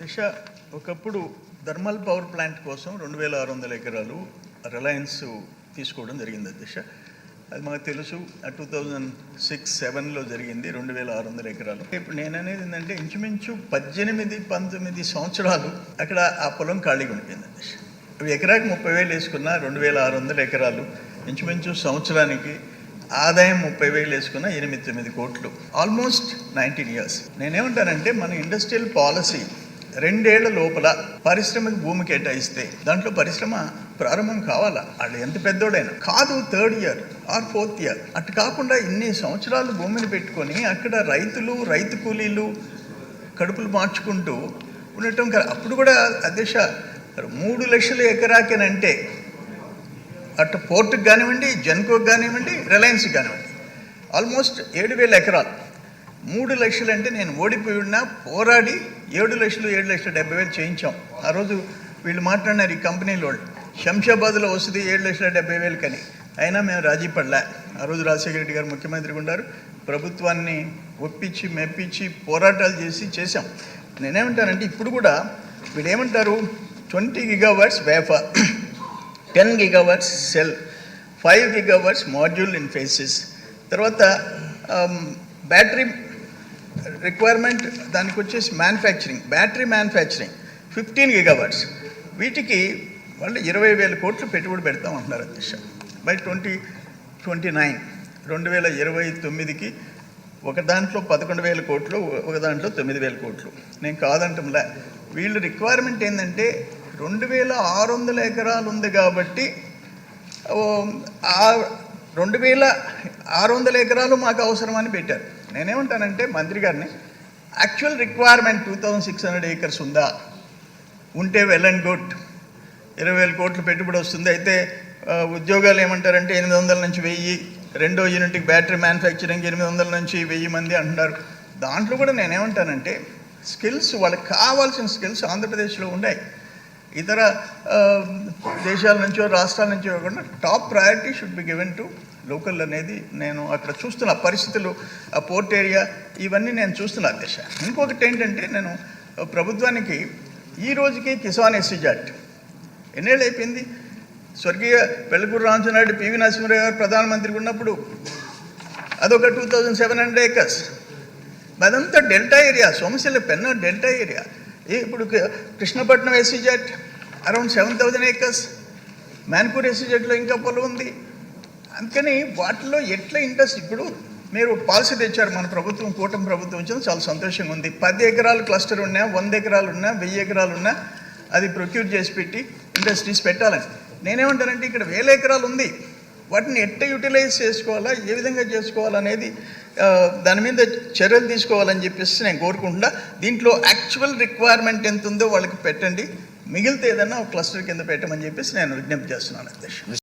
దిశ ఒకప్పుడు thermal power plant కోసం రెండు వేల ఆరు వందల ఎకరాలు రిలయన్స్ తీసుకోవడం జరిగింది దిశ అది మాకు తెలుసు టూ థౌజండ్ సిక్స్ సెవెన్లో జరిగింది రెండు వేల ఆరు వందల ఎకరాలు. ఇప్పుడు నేను అనేది ఏంటంటే ఇంచుమించు పద్దెనిమిది పంతొమ్మిది సంవత్సరాలు అక్కడ ఆ పొలం ఖాళీగా ఉండిపోయింది దిశ ఇప్పుడు ఎకరాకి ముప్పై వేలు వేసుకున్న రెండు వేల ఆరు వందల ఎకరాలు ఇంచుమించు సంవత్సరానికి ఆదాయం ముప్పై వేలు వేసుకున్న ఎనిమిది తొమ్మిది కోట్లు. Almost nineteen years. నేనేమంటానంటే మన ఇండస్ట్రియల్ పాలసీ రెండేళ్ళ లోపల పరిశ్రమకి భూమి కేటాయిస్తే దాంట్లో పరిశ్రమ ప్రారంభం కావాలా? వాళ్ళు ఎంత పెద్దోడైనా కాదు third year or fourth year. అటు కాకుండా ఇన్ని సంవత్సరాలు భూమిని పెట్టుకొని అక్కడ రైతులు రైతు కూలీలు కడుపులు మార్చుకుంటూ ఉండటం కదా అప్పుడు కూడా అధ్యక్ష మూడు లక్షల ఎకరాకేనంటే అటు పోర్టుకు కానివ్వండి జెన్కోకి కానివ్వండి రిలయన్స్కి కానివ్వండి. ఆల్మోస్ట్ ఏడు వేల ఎకరాలు. మూడు లక్షలు అంటే నేను ఓడిపోయి ఉన్నా పోరాడి ఏడు లక్షలు ఏడు లక్షల డెబ్బై వేలు చేయించాం. ఆ రోజు వీళ్ళు మాట్లాడినారు ఈ కంపెనీల వాళ్ళు. శంషాబాద్లో వస్తుంది ఏడు లక్షల డెబ్బై వేలు కని. అయినా మేము రాజీ పడలే. ఆ రోజు రాజశేఖర రెడ్డి గారు ముఖ్యమంత్రిగా ఉన్నారు ప్రభుత్వాన్ని ఒప్పించి మెప్పించి పోరాటాలు చేసి చేశాం. నేనేమంటానంటే ఇప్పుడు కూడా వీళ్ళు ఏమంటారు? Twenty gigawatts wafer ten gigawatts cell five gigawatts module in phases. తర్వాత బ్యాటరీ రిక్వైర్మెంట్ దానికి వచ్చేసి manufacturing battery manufacturing fifteen gigawatts వీటికి వాళ్ళు ఇరవై వేల కోట్లు పెట్టుబడి పెడతాం అంటున్నారు అధ్యక్ష. బై ట్వంటీ ట్వంటీ నైన్ రెండు వేల ఇరవై తొమ్మిదికి ఒక దాంట్లో పదకొండు వేల కోట్లు ఒక దాంట్లో తొమ్మిది వేల కోట్లు. నేను కాదంటంలే వీళ్ళు రిక్వైర్మెంట్ ఏంటంటే రెండు వేల ఆరు వందల ఎకరాలు ఉంది కాబట్టి ఆ రెండు వేల ఆరు వందల ఎకరాలు మాకు అవసరమని పెట్టారు. నేనేమంటానంటే మంత్రి గారిని actual requirement two thousand six hundred acres ఉందా? ఉంటే వెల్ అండ్ గుడ్ ఇరవై వేల కోట్లు పెట్టుబడి వస్తుంది. అయితే ఉద్యోగాలు ఏమంటారంటే ఎనిమిది వందల నుంచి వెయ్యి రెండో యూనిట్కి బ్యాటరీ మ్యానుఫ్యాక్చరింగ్ ఎనిమిది వందల నుంచి వెయ్యి మంది అంటున్నారు. దాంట్లో కూడా నేనేమంటానంటే స్కిల్స్ వాళ్ళకి కావాల్సిన స్కిల్స్ ఆంధ్రప్రదేశ్లో ఉన్నాయి. ఇతర దేశాల నుంచో రాష్ట్రాల నుంచో కాకుండా top priority should be given to local అనేది నేను అక్కడ చూస్తున్న పరిస్థితులు ఆ పోర్ట్ ఏరియా ఇవన్నీ నేను చూస్తున్నా దిశ. ఇంకొకటి ఏంటంటే నేను ప్రభుత్వానికి ఈ రోజుకి కిసాన్ ఎస్సీజాట్ ఎన్నేళ్ళు అయిపోయింది? స్వర్గీయ వెల్లకూరు రామచంద్రనాయుడు పివి నరసింహరావు గారు ప్రధానమంత్రికి ఉన్నప్పుడు అదొక two thousand seven hundred acres. అదంతా delta area Somasila Penna delta area. ఇప్పుడు Krishnapatnam Krishnapatnam SEZ around seven thousand acres. Manpur ఎస్సీజెట్లో ఇంకా పొలం ఉంది. అందుకని వాటిలో ఎట్లా ఇంట్రెస్ట్? ఇప్పుడు మీరు పాలసీ తెచ్చారు మన ప్రభుత్వం కూటమి ప్రభుత్వం వచ్చింది చాలా సంతోషంగా ఉంది. పది ఎకరాలు క్లస్టర్ ఉన్నా వంద ఎకరాలు ఉన్నా వెయ్యి ఎకరాలు ఉన్నా అది ప్రొక్యూర్ చేసి పెట్టి ఇండస్ట్రీస్ పెట్టాలని. నేనేమంటానంటే ఇక్కడ వేల ఎకరాలు ఉంది. వాటిని ఎట్ట యూటిలైజ్ చేసుకోవాలా ఏ విధంగా చేసుకోవాలనేది దాని మీద చర్యలు తీసుకోవాలని చెప్పేసి నేను కోరుకుంటున్నా. దీంట్లో యాక్చువల్ రిక్వైర్మెంట్ ఎంత ఉందో వాళ్ళకి పెట్టండి. మిగిలితే ఏదన్నా ఒక క్లస్టర్ కింద పెట్టమని చెప్పేసి నేను విజ్ఞప్తి చేస్తున్నాను. అధ్యక్ష